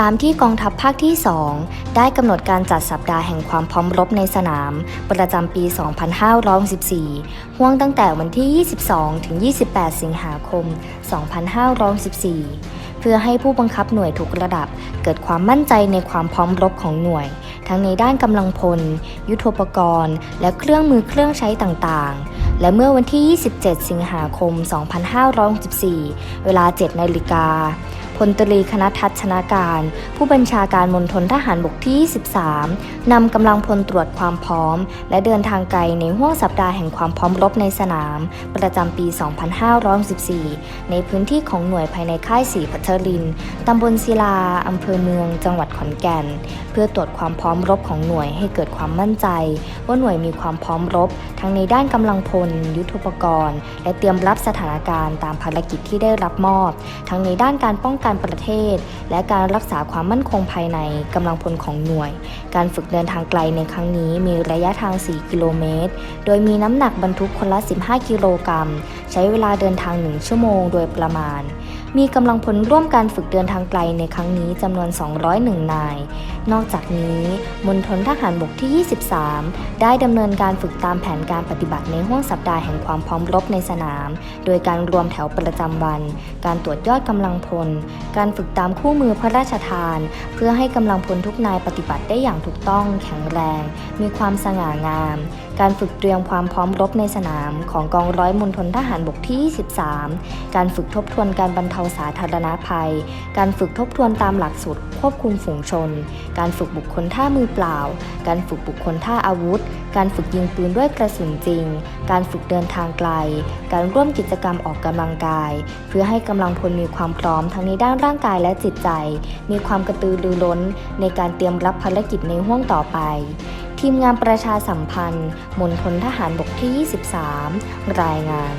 ตามที่กองทัพภาคที่ 2 ได้กำหนดการจัดสัปดาห์แห่งความพร้อมรบในสนาม ประจำปี 2514ห่วงตั้งแต่วันที่ 22 ถึง 28 สิงหาคม 2514 เพื่อให้ผู้บังคับหน่วยทุกระดับ เกิดความมั่นใจในความพร้อมรบของหน่วย ทั้งในด้านกำลังพล ยุทโธปกรณ์ และเครื่องมือเครื่องใช้ต่างๆและเมื่อวันที่ 27 สิงหาคม 2514เวลา 7 นาฬิกา พลตรีคณทัศน์ชนาการ ผู้บัญชาการมณฑลทหารบกที่ 23 นำกำลังพลตรวจความพร้อม และเดินทางไกลในห้วงสัปดาห์แห่งความพร้อมรบในสนาม ประจำปี 2514ในพื้นที่ของหน่วยภายในค่ายสีพัชรินตำบลศิลาอำเภอเมือง จังหวัดขอนแก่น เพื่อตรวจความพร้อมรบของหน่วยให้เกิดความมั่นใจ ว่าหน่วยมีความพร้อมรบ ทั้งในด้านกำลังพล ยุทธปกรณ์ และเตรียมรับสถานการณ์ตามภารกิจที่ได้รับมอบ ทั้งในด้านการป้องกันประเทศ และการรักษาความมั่นคงภายในกำลังพลของหน่วย การฝึกเดินทางไกลในครั้งนี้มีระยะทาง 4 กิโลเมตร โดยมีน้ำหนักบรรทุกคนละ 15 กิโลกรัม ใช้เวลาเดินทาง 1 ชั่วโมงโดยประมาณ มีกำลังพลร่วมการฝึกเดินทางไกลในครั้งนี้จำนวน 201 นาย นอกจากนี้มณฑลทหารบกที่ 23 ได้ดำเนินการฝึกตามแผนการปฏิบัติในห้วงสัปดาห์แห่งความพร้อมรบในสนาม โดยการรวมแถวประจำวัน การตรวจยอดกำลังพล การฝึกตามคู่มือพระราชทาน เพื่อให้กำลังพลทุกนายปฏิบัติได้อย่างถูกต้อง แข็งแรง มีความสง่างาม การฝึกเตรียมความพร้อมรบในสนาม ของกองร้อยมณฑลทหารบกที่ 23 การฝึกทบทวนการบรรเทาสาธารณภัย การฝึกทบทวนตามหลักสูตรควบคุมฝูงชน การฝึกบุคคลท่ามือเปล่า การฝึกบุคคลท่าอาวุธ การฝึกยิงปืนด้วยกระสุนจริง การฝึกเดินทางไกล การร่วมกิจกรรมออกกำลังกาย เพื่อให้กำลังพลมีความพร้อมทั้งในด้านร่างกายและจิตใจ มีความกระตือรือร้น ในการเตรียมรับภารกิจในห้วงต่อไปทีมงานประชาสัมพันธ์มณฑลทหารบกที่ 23 รายงาน